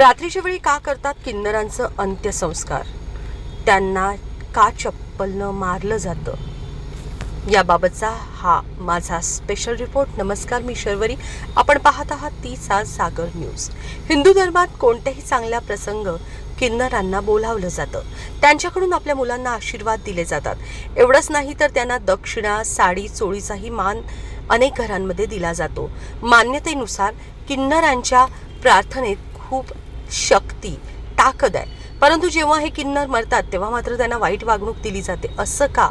रात्रीच्या वेळी का करतात किन्नरांचं अंत्यसंस्कार? त्यांना का चप्पलनं मारलं जातं? याबाबतचा हा माझा स्पेशल रिपोर्ट नमस्कार मी शर्वरी. आपण पाहत आहात तीचा सागर न्यूज हिंदू धर्मात कोणत्याही चांगल्या प्रसंग किन्नरांना बोलावलं जातं. त्यांच्याकडून आपल्या मुलांना आशीर्वाद दिले जातात. एवढंच नाही तर त्यांना दक्षिणा साडी चोळीचाही मान अनेक घरांमध्ये दिला जातो. मान्यतेनुसार किन्नरांच्या प्रार्थनेत खूप शक्ती ताकद आहे. परंतु जेव्हा हे किन्नर मरतात तेव्हा मात्र त्यांना वाईट वागणूक दिली जाते. असं का?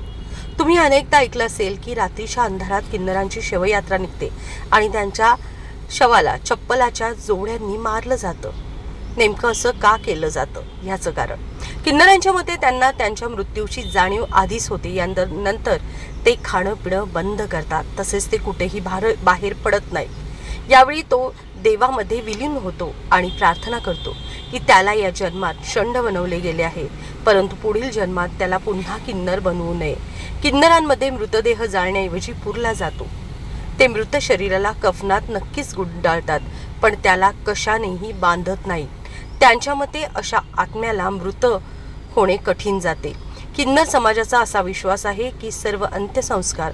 तुम्ही अनेकदा ऐकलं असेल की रात्रीच्या अंधारात किन्नरांची शवयात्रा निघते आणि त्यांच्या शवाला चप्पलाच्या जोड्यांनी मारलं जातं. नेमकं असं का केलं जातं ह्याचं कारण? किन्नरांच्या मते त्यांना त्यांच्या मृत्यूची जाणीव आधीच होते. यानंतर नंतर ते खाणं पिणं बंद करतात. तसेच ते कुठेही बाहेर बाहेर पडत नाहीत. यावेळी तो देवामध्ये विलीन होतो आणि प्रार्थना करतो की त्याला या जन्मात षंड बनवले गेले आहे. परंतु पुढील जन्मात त्याला पुन्हा किन्नर बनवू नये. किन्नरांमध्ये मृतदेह जाळण्याऐवजी पुरला जातो. ते मृत शरीराला कफनात नक्कीच गुंडाळतात पण त्याला कशानेही बांधत नाहीत त्यांच्या मते अशा आत्म्याला मृत होणे कठीण जाते. किन्नर समाजाचा असा विश्वास आहे की सर्व अंत्यसंस्कार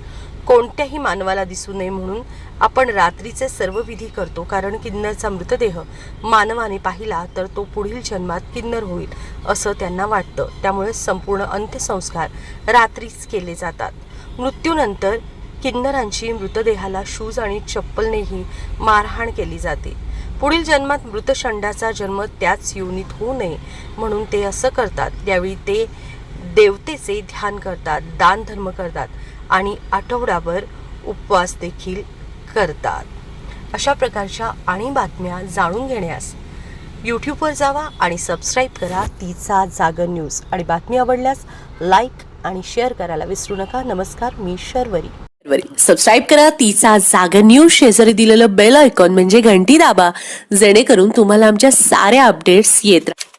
कोणत्याही मानवाला दिसू नये म्हणून आपण रात्रीचे सर्व विधी करतो कारण किन्नरचा मृतदेह मानवाने पाहिला तर तो पुढील जन्मात किन्नर होईल असं त्यांना वाटतं. त्यामुळे संपूर्ण अंत्यसंस्कार रात्रीच केले जातात. मृत्यूनंतर किन्नरांची मृतदेहाला शूज आणि चप्पलनेही मारहाण केली जाते. पुढील जन्मात मृतशंडाचा जन्म त्याच योनीत होऊ नये म्हणून ते असं करतात. यावेळी ते देवतेचे ध्यान करतात दान धर्म करतात आणि आठवड्याभर उपवास देखील करतात. अशा प्रकारच्या आणि बातम्या जाणून घेण्यास यूट्यूबवर जावा आणि सबस्क्राईब करा तिचा जागर न्यूज आणि बातमी आवडल्यास लाईक आणि शेअर करायला विसरू नका. नमस्कार मी शर्वरी. सबस्क्राईब करा तिचा जागर न्यूज शेजारी दिलेलं बेल आयकॉन म्हणजे घंटी दाबा. जेणेकरून तुम्हाला आमच्या साऱ्या अपडेट्स येत राहतात